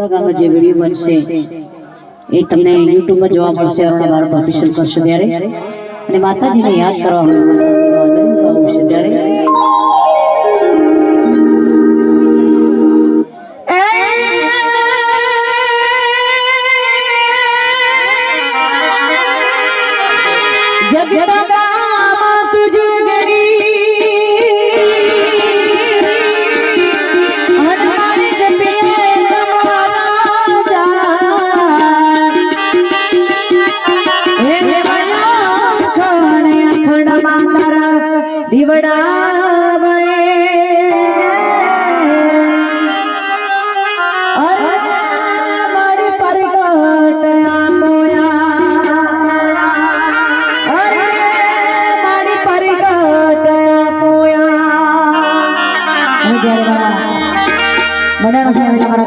ગામમાં જે વીડિયો બનશે એ તમને યુટ્યુબમાં જોવા મળશે અરુણા બાર ઓફિશિયલ કરશો ત્યારે અને માતાજીને યાદ કરવા આવશે ત્યારે જગદંબા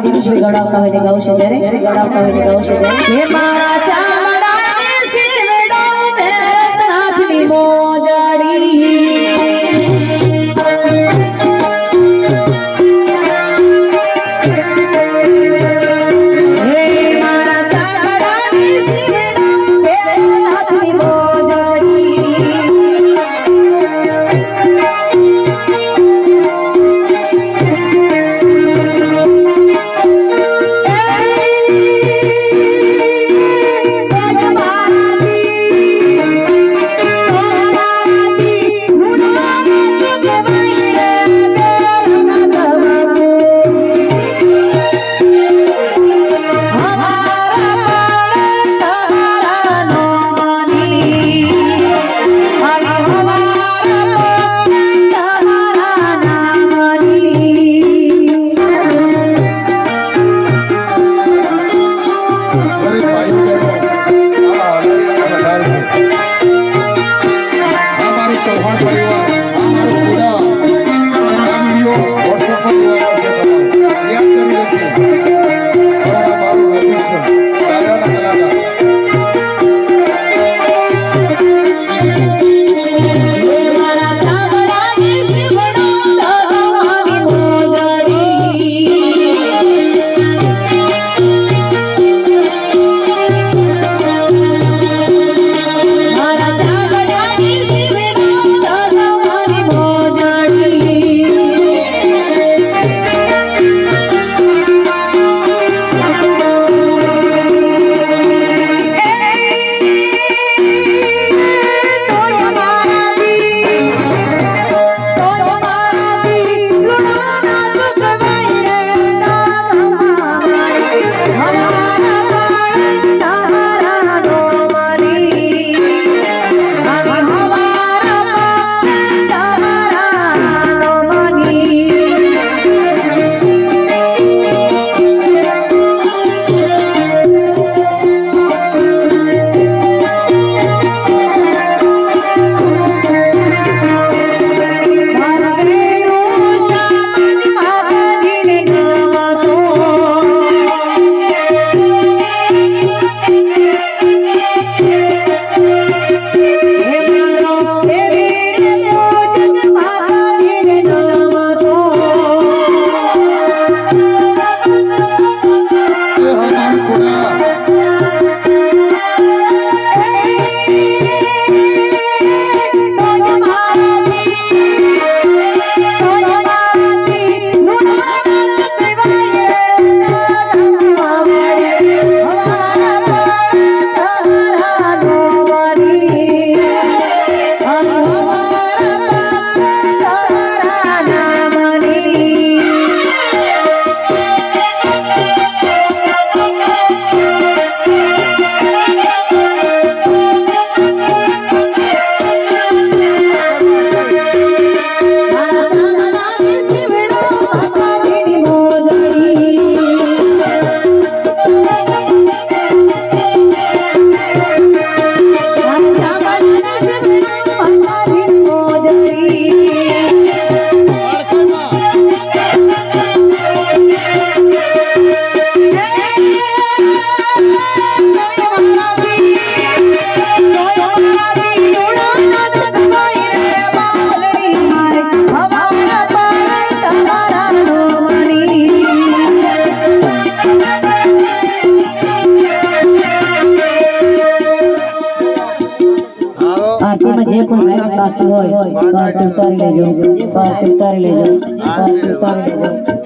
દિનેશભાઈ ગડાવતા હોય ને ગાવશે ત્યારે ગડાવતા હોય ને ગાવશે ત્યારે હે મારા ચામડાની મોજડી. પાર્ટીમાં જે પણ લાઈફ બાકી હોય પાર્ટી ઉતારી લેજો પાર્ટી ઉતારી લેજો પાર્ટી ઉતારી લેજો.